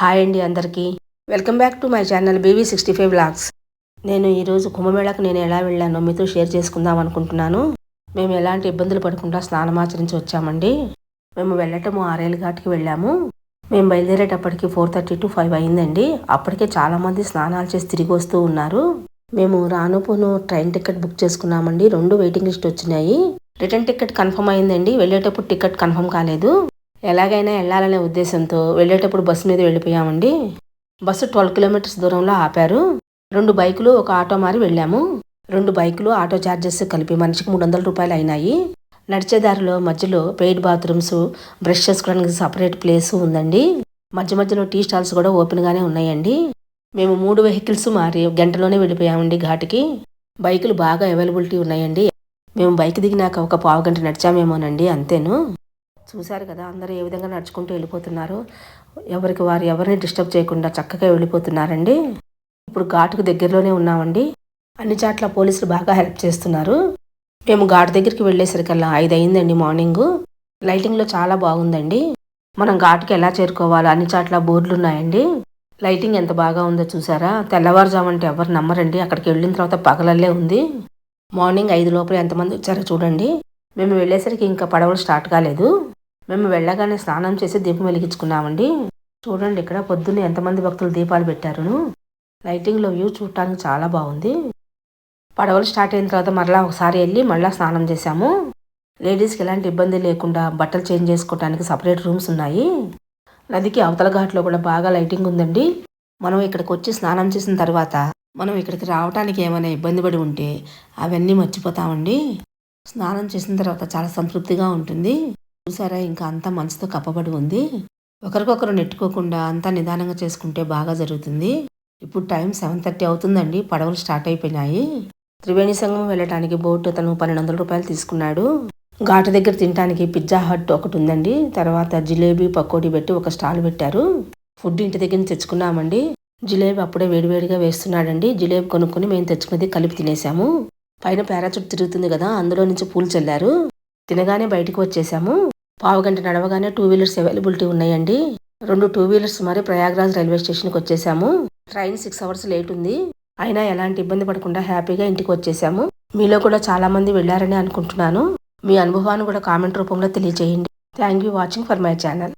Hi అండి అందరికీ. Welcome back to my channel BV sixty five blogs నేను ఈరోజు కుంభమేళకు నేను ఎలా వెళ్ళానో మీతో షేర్ చేసుకుందాం అనుకుంటున్నాను. మేము ఎలాంటి ఇబ్బందులు పడకుండా స్నానం ఆచరించి వచ్చామండి. మేము వెళ్ళటము ఆరేళ్ళ ఘాట్కి వెళ్ళాము. మేము బయలుదేరేటప్పటికి ఫోర్ థర్టీ టు ఫైవ్ అయిందండి. అప్పటికే చాలామంది స్నానాలు చేసి తిరిగి వస్తూ ఉన్నారు. మేము రానుపోను ట్రైన్ టికెట్ బుక్ చేసుకున్నామండి. రెండు వెయిటింగ్ లిస్ట్ వచ్చినాయి. రిటర్న్ టికెట్ కన్ఫర్మ్ అయిందండి. వెళ్ళేటప్పుడు టికెట్ కన్ఫర్మ్ కాలేదు. ఎలాగైనా వెళ్ళాలనే ఉద్దేశంతో వెళ్ళేటప్పుడు బస్సు మీద వెళ్ళిపోయామండి. బస్సు ట్వెల్వ్ కిలోమీటర్స్ దూరంలో ఆపారు. రెండు బైకులు ఒక ఆటో మారి వెళ్ళాము. రెండు బైకులు ఆటో ఛార్జెస్ కలిపి మనిషికి మూడు వందల రూపాయలు అయినాయి. నడిచే దారిలో మధ్యలో పెయిడ్ బాత్రూమ్స్ బ్రష్ చేసుకోవడానికి సపరేట్ ప్లేస్ ఉందండి. మధ్య మధ్యలో టీ స్టాల్స్ కూడా ఓపెన్గానే ఉన్నాయండి. మేము మూడు వెహికల్స్ మారి గంటలోనే వెళ్ళిపోయామండి ఘాటికి. బైకులు బాగా అవైలబిలిటీ ఉన్నాయండి. మేము బైక్ దిగినాక ఒక పావు గంట నడిచామేమోనండి అంతేను. చూశారు కదా అందరూ ఏ విధంగా నడుచుకుంటూ వెళ్ళిపోతున్నారు. ఎవరికి వారు ఎవరిని డిస్టర్బ్ చేయకుండా చక్కగా వెళ్ళిపోతున్నారండి. ఇప్పుడు ఘాటుకు దగ్గరలోనే ఉన్నామండి. అన్ని చాట్ల పోలీసులు బాగా హెల్ప్ చేస్తున్నారు. మేము ఘాటు దగ్గరికి వెళ్ళేసరికల్లా ఐదు అయిందండి మార్నింగ్. లైటింగ్లో చాలా బాగుందండి. మనం ఘాటుకి ఎలా చేరుకోవాలో అన్ని చాట్ల బోర్డులు ఉన్నాయండి. లైటింగ్ ఎంత బాగా ఉందో చూసారా? తెల్లవారుజామంటే ఎవరు నమ్మరండి. అక్కడికి వెళ్ళిన తర్వాత పగలల్లే ఉంది. మార్నింగ్ ఐదు లోపల ఎంతమంది వచ్చారో చూడండి. మేము వెళ్ళేసరికి ఇంకా పడవలు స్టార్ట్ కాలేదు. మేము వెళ్ళగానే స్నానం చేసి దీపం వెలిగించుకున్నామండి. చూడండి ఇక్కడ పొద్దున్నే ఎంతమంది భక్తులు దీపాలు పెట్టారును. లైటింగ్లో వ్యూ చూడటానికి చాలా బాగుంది. పడవలు స్టార్ట్ అయిన తర్వాత మరలా ఒకసారి వెళ్ళి మళ్ళీ స్నానం చేశాము. లేడీస్కి ఎలాంటి ఇబ్బంది లేకుండా బట్టలు చేంజ్ చేసుకోవడానికి సపరేట్ రూమ్స్ ఉన్నాయి. నదికి అవతల ఘాట్లో కూడా బాగా లైటింగ్ ఉందండి. మనం ఇక్కడికి వచ్చి స్నానం చేసిన తర్వాత మనం ఇక్కడికి రావడానికి ఏమైనా ఇబ్బంది పడి ఉంటే అవన్నీ మర్చిపోతామండి. స్నానం చేసిన తర్వాత చాలా సంతృప్తిగా ఉంటుంది. చూసారా? ఇంకా అంతా మనసుతో కప్పబడి ఉంది. ఒకరికొకరు నెట్టుకోకుండా అంతా నిదానంగా చేసుకుంటే బాగా జరుగుతుంది. ఇప్పుడు టైం సెవెన్ థర్టీ అవుతుందండి. పడవలు స్టార్ట్ అయిపోయినాయి. త్రివేణి సంఘం వెళ్ళడానికి బోట్ తను పన్నెండు వందల రూపాయలు తీసుకున్నాడు. ఘాటు దగ్గర తినడానికి పిజ్జా హట్ ఒకటి ఉందండి. తర్వాత జిలేబీ పకోడీ పెట్టి ఒక స్టాల్ పెట్టారు. ఫుడ్ ఇంటి దగ్గర నుంచి తెచ్చుకున్నామండి. జిలేబీ అప్పుడే వేడివేడిగా వేస్తున్నాడండి. జిలేబీ కొనుక్కొని మేము తెచ్చుకునేది కలిపి తినేసాము. పైన పారాచూట్ తిరుగుతుంది కదా అందులో నుంచి పూలు చల్లారు. తినగానే బయటకు వచ్చేసాము. పావు గంట నడవగానే టూ వీలర్స్ అవైలబిలిటీ ఉన్నాయండి. రెండు టూ వీలర్స్ మరి ప్రయాగ్రాజ్ రైల్వే స్టేషన్కి వచ్చేసాము. ట్రైన్ సిక్స్ అవర్స్ లేట్ ఉంది. అయినా ఎలాంటి ఇబ్బంది పడకుండా హ్యాపీగా ఇంటికి వచ్చేసాము. మీలో కూడా చాలా మంది వెళ్ళారని అనుకుంటున్నాను. మీ అనుభవాన్ని కూడా కామెంట్ రూపంలో తెలియజేయండి thank you watching for my channel